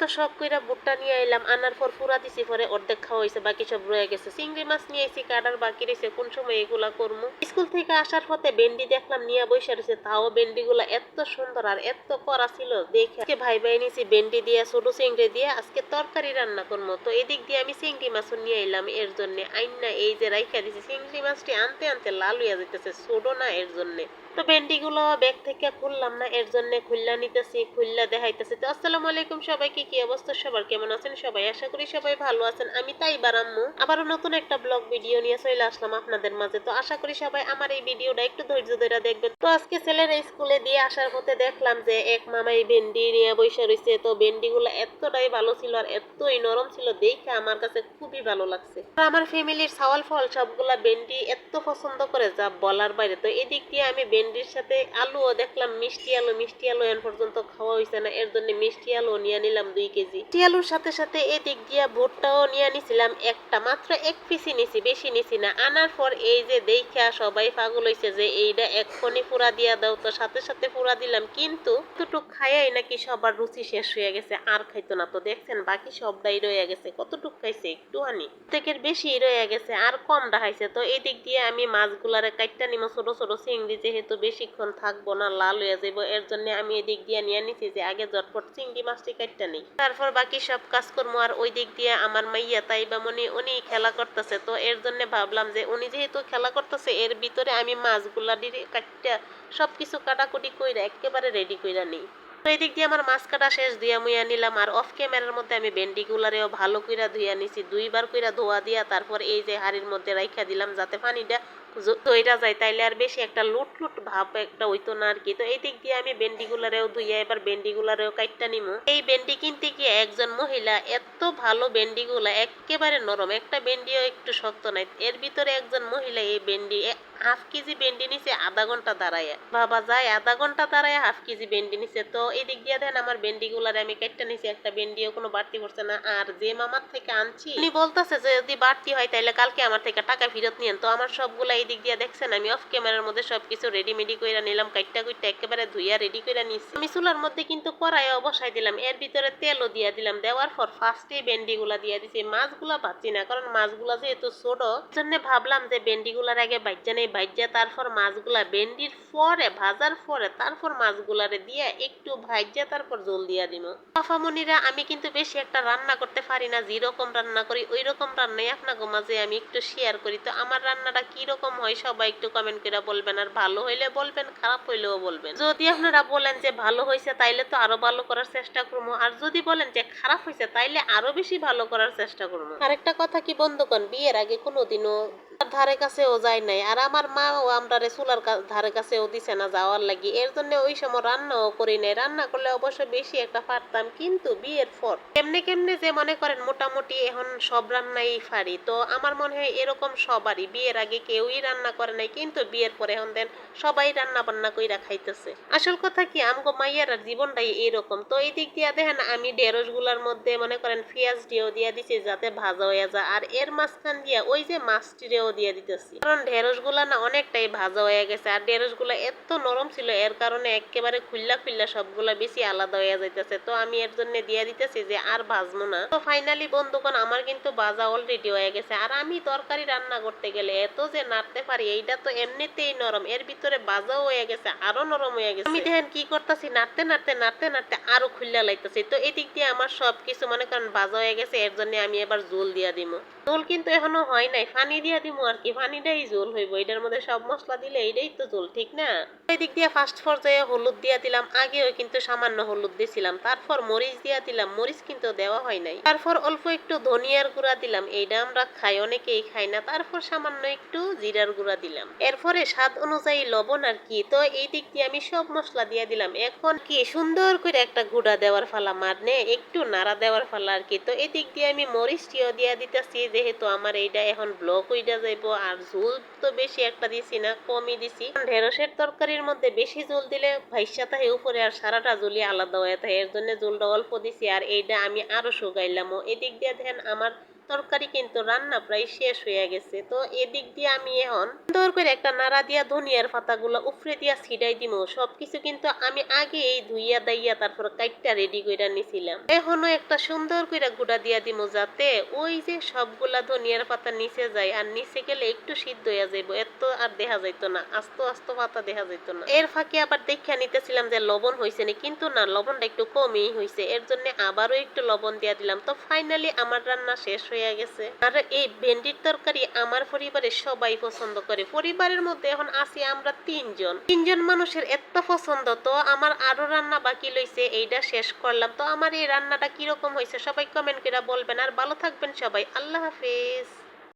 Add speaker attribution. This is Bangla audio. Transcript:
Speaker 1: এত শখ কইরা বুটটা নিয়ে আইলাম, আনার পর পুরা দিছি, পরে অর্ধেক খাওয়া হয়েছে বাকি সব রয়ে গেছে। চিংড়ি মাছ নিয়ে আইছি, কাটার বাকি রয়েছে কোন সময় এগুলা করব স্কুল থেকে আসার পথে বেন্ডি দেখলাম, নিয়ে বসে রয়েছে তাও বেন্ডি গুলা এত সুন্দর আর এত করা ছিল, দেখে ভাই ভাই নিছি বেন্ডি দিয়ে, ছোট চিংড়ি দিয়ে, আজকে তরকারি রান্না করব তো এদিক দিয়ে আমি চিংড়ি মাছও নিয়ে এলাম এর জন্য আইনা এই যে রাইখা দিছি, চিংড়ি মাছটি আনতে আনতে লাল হইয়া যাইতেছে, ছোট না এর জন্য। তো ভেন্ডি গুলো ব্যাগ থেকে খুললাম না, এর জন্য খুললা নিতেছি, খুললা দেখাইতেছি। তো আসসালামু আলাইকুম সবাইকে, কি অবস্থা? সবার কেমন আছেন সবাই? আশা করি সবাই ভালো আছেন। আমি তাই বারাম্মু আবারও নতুন একটা ব্লগ ভিডিও নিয়ে চলে আসলাম আপনাদের মাঝে। তো আশা করি সবাই আমার এই ভিডিওটা একটু ধৈর্য ধরে দেখবেন। তো আজকে ছেলের স্কুলে দিয়ে আসার পথে দেখলাম যে এক মামাই ভেন্ডি নিয়ে বসে রয়েছে তো ভেন্ডি গুলো এতটাই ভালো ছিল আর এতই নরম ছিল, দেখে আমার কাছে খুবই ভালো লাগছে। আর আমার ফ্যামিলির সাওয়াল ফল সবগুলা ভেন্ডি এত পছন্দ করে যা বলার বাইরে। তো এদিক দিয়ে আমি ভেন্ডির সাথে আলুও দেখলাম মিষ্টি আলু মিষ্টি আলু এখন পর্যন্ত খাওয়া হয়েছে না, এর জন্য মিষ্টি আলু নিয়ে নিলাম দুই কেজি। মিষ্টি আলুর সাথে সাথে এদিক দিয়ে ভুট্টাও নিয়ে নিছিলাম, একটা মাত্র এক পিসি নিছি, বেশি নিছি না। আনার পর এই যে দেখা সবাই পাগল হয়েছে যে এইটা এক্ষুনি পুরা দিয়া দাও তো, সাথে সাথে পুরা দিলাম। কিন্তু কতটুক খাইয়াই নাকি সবার রুচি শেষ হয়ে গেছে, আর খাইতো না তো। দেখছেন, বাকি সবটাই রয়ে গেছে। কতটুক খাইছে, একটুখানি। থেকে বেশি রয়ে গেছে, আর কম দেখাইছে। তো এই দিক দিয়ে আমি মাছগুলারে কাইটটা নিমো, ছোট ছোট চিংড়ি যেহেতু বেশিক্ষণ থাকব না, লাল হয়ে যাব এর জন্য আমি এদিক দিয়ে নিয়ে নিছি যে আগে জটপট চিংড়ি মাছটি কাইটটা নেই। তারপর বাকি সব কাজ করব আর ওই দিক দিয়ে আমার মাইয়া তাই বা মনি উনি খেলা করতেছে। তো এর জন্য ভাবলাম যে উনি যেহেতু খেলা করতেছে, এর ভিতরে আমি মাছগুলা দিয়ে কাটটা সবকিছু কাটাকুটি কইরা একেবারে রেডি কইরা নিই। তো এদিক দিয়ে আমার মাছ কাটা শেষ ধুইয়া মুইয়া নিলাম আর অফ ক্যামেরার মধ্যে আমি ভেন্ডি গুলারেও ভালো কইরা ধুইয়া নিছি। দুইবার কইরা ধোয়া দিয়া তারপর এই যে হাড়ির মধ্যে রাইখা দিলাম যাতে পানিটা দইটা যায়, তাইলে আর বেশি একটা লুট লুট ভাব একটা হইতো না আর কি তো এই দিক দিয়ে আমি বেন্ডিগুলারেও ধুইয়া এবার বেন্ডিগুলারেও কাইটটা নিমু। এই বেন্ডি কিনতে গিয়ে একজন মহিলা এত ভালো বেন্ডিগুলা একেবারে নরম। একটা বেন্ডিও একটু শক্ত নাই। এর ভিতরে একজন মহিলা এই বেন্ডি হাফ কেজি বেন্ডি নিছে, আধা ঘণ্টা দাঁড়ায় বাবা যায়, আধা ঘণ্টা দাঁড়ায় হাফ কেজি বেন্ডি নিছে। তো এই দিক দিয়ে দেন আমার বেন্ডি গুলারে আমি কেটটা নিছি, একটা বেন্ডিও কোনো বাড়তি পড়ছে না। আর যে মামার থেকে আনছি, উনি বলতেছে যে যদি বাড়তি হয় তাহলে কালকে আমার থেকে টাকা ফেরত নিয়েন। তো আমার সবগুলা এই দিক দিয়ে দেখছেন, আমি অফ ক্যামেরার মধ্যে সবকিছু রেডিমেডি কইরা নিলাম, কাইটটা কুইটটা একেবারে ধুইয়া রেডি কইরা নিছি। আমি চুলার মধ্যে কিন্তু কড়াইও বসাই দিলাম, এর ভিতরে তেলও দিয়া দিলাম। দেওয়ার পর ফার্স্টে বেন্ডি গুলা দিয়া দিছি। মাছগুলা ভাজছি না, কারণ মাছগুলা যেহেতু ছোট জন্য ভাবলাম যে বেন্ডি গুলার আগে নেই ভাজ্যা তারপর মাছগুলা বেন্ডির পরে, ভাজার পরে, তারপর মাছগুলারে দিয়ে একটু ভাজ্যা তারপর জল দিয়া দিব পাফামনিরা আমি কিন্তু বেশি একটা রান্না করতে পারি না, যেরকম রান্না করি ওই রকম রান্নাই আপনাকে মাঝে আমি একটু শেয়ার করি। তো আমার রান্নাটা রকম হয়, সবাই একটু কমেন্ট করে বলবেন, আর ভালো হইলে বলবেন, খারাপ হইলেও বলবেন। যদি আপনারা বলেন যে ভালো হয়েছে তাইলে তো আরও ভালো করার চেষ্টা করব। আর যদি বলেন যে খারাপ হয়েছে তাইলে আরও বেশি ভালো করার চেষ্টা করব। আরেকটা কথা কি বন্ধুগণ, বিয়ের আগে কোনোদিনও ধারে কাছেও যায় নাই। আর আমার মাও আমরা চুলার কা- ধারে কাছেও দিছে না যাওয়ার লাগি। এর জন্য ওই সময় রান্নাও করি নাই। রান্না করলে অবশ্য বেশি একটা পারতাম, কিন্তু বিয়ের পর কেমনে কেমনে যে মনে করেন মোটামুটি এখন সব রান্নাই পারি তো আমার মনে হয় এরকম সবারই। বিয়ের আগে কেউই রান্না করে নাই, কিন্তু বিয়ের পরে এখন দেন সবাই রান্না বান্না কইরা খাইতেছে। আসল কথা কি, আমগো মাইয়ার জীবনটাই এরকম। তো এই দিক দিয়ে দেখেন, আমি ঢেঁড়সগুলার মধ্যে মনে করেন পেঁয়াজ দিয়েও দিয়ে দিছি যাতে ভাজা হয়ে যায়। আর এর মাঝখান দিয়া ওই যে মাছটিরেও দিয়ে দিতেছি। কারণ ঢেঁড়সগুলা না অনেকটাই ভাজা হয়ে গেছে, আর ঢেঁড়সগুলা এত নরম ছিল, এর কারণে একেবারে খুল্লা খুল্লা সবগুলা বেশি আলাদা হয়ে যাইতেছে। তো আমি এর জন্য দিয়ে দিতেছি যে আর ভাজবো না। তো ফাইনালি বন্ধুগণ, আমার কিন্তু ভাজা অলরেডি হয়ে গেছে, আর আমি তরকারি রান্না করতে গেলে এত যে নাড়তে পারি, এইটা তো এমনিতেই নরম, এর ভিতরে ভাজাও হয়ে গেছে, আরও নরম হয়ে গেছে। আমি দেখেন কি করতেছি, নাড়তে নাড়তে নাড়তে নাড়তে আরও খুল্লা লাইতেছি। তো এদিক দিয়ে আমার সব কিছু মনে করেন ভাজা হয়ে গেছে, এর জন্য আমি এবার জোল দিয়া দিব। জোল কিন্তু এখনও হয় নাই, পানি দিয়া দিব। আর কি, পানিটাই জোল হইব, এটার মধ্যে সব মশলা দিলে এইটাই তো জোল, ঠিক না? এদিক দিয়ে ফার্স্ট পর্যায়ে হলুদ দিয়া দিলাম, আগেও কিন্তু সামান্য হলুদ দিছিলাম, তারপর মরিচ দিয়া দিলাম, মরিচ কিন্তু দেওয়া হয় নাই। তারপর অল্প একটু ধনিয়ার গুঁড়া দিলাম, এইটা আমরা খাই, অনেকেই খাই না, তারপর সামান্য একটু জিরার গুঁড়া দিলাম। এরপরে স্বাদ অনুযায়ী লবণ আর কি, তো এই দিক দিয়ে আমি সব মশলা দিয়ে দিলাম। এখন কি সুন্দর করে একটা গুঁড়া দেওয়ার ফালা মারনে একটু নাড়া দেওয়ার ফালা আর কি, তো এই দিক দিয়ে আমি মরিচটিও দিয়ে দিতেছি, যেহেতু আমার এইটা এখন ব্লক হইটা যাইব আর ঝোল তো বেশি একটা দিছি না, কমই দিছি। ঢেঁড়সের তরকারির মধ্যে বেশি ঝোল দিলে ভাইসা থাকে উপরে আর সারাটা ঝুলি আলাদা হয়ে থাকে এর জন্য ঝোলটা অল্প দিছি। আর এইটা আমি আরও শুকাইলাম এদিক দিয়ে দেখেন আমার তরকারি কিন্তু রান্না প্রায় শেষ হয়ে গেছে। তো এদিক দিয়ে আমি এখন সুন্দর করে একটা নাড়া দিয়া ধনিয়ার পাতাগুলো উফরে দিয়া ছিটাই দিব সবকিছু কিন্তু আমি আগে এই ধুইয়া দাইয়া তারপর কাইটটা রেডি কইরা নিছিলাম। এখনও একটা সুন্দর করে গুঁড়া দিয়া দিব যাতে ওই যে সবগুলা ধনিয়ার পাতা নিচে যায় আর নিচে গেলে একটু সিদ্ধ হয়ে যাইব। এত আর দেখা যাইতো না, আস্ত আস্ত পাতা দেখা যাইতো না। এর ফাঁকে আবার দেখা নিতেছিলাম যে লবণ হয়েছে না, কিন্তু না, লবণটা একটু কমই হয়েছে এর জন্য আবারও একটু লবণ দিয়া দিলাম। তো ফাইনালি আমার রান্না শেষ হয়ে গেছে। আর এই ভেন্ডির তরকারি আমার পরিবারের সবাই পছন্দ করে। পরিবারের মধ্যে এখন আছি আমরা তিনজন। তিনজন মানুষের এত পছন্দ, তো আমার আরও রান্না বাকি লইছে এইটা শেষ করলাম। তো আমার এই রান্নাটা কীরকম হয়েছে সবাই কমেন্ট করে বলবেন। আর ভালো থাকবেন সবাই। আল্লাহ হাফেজ।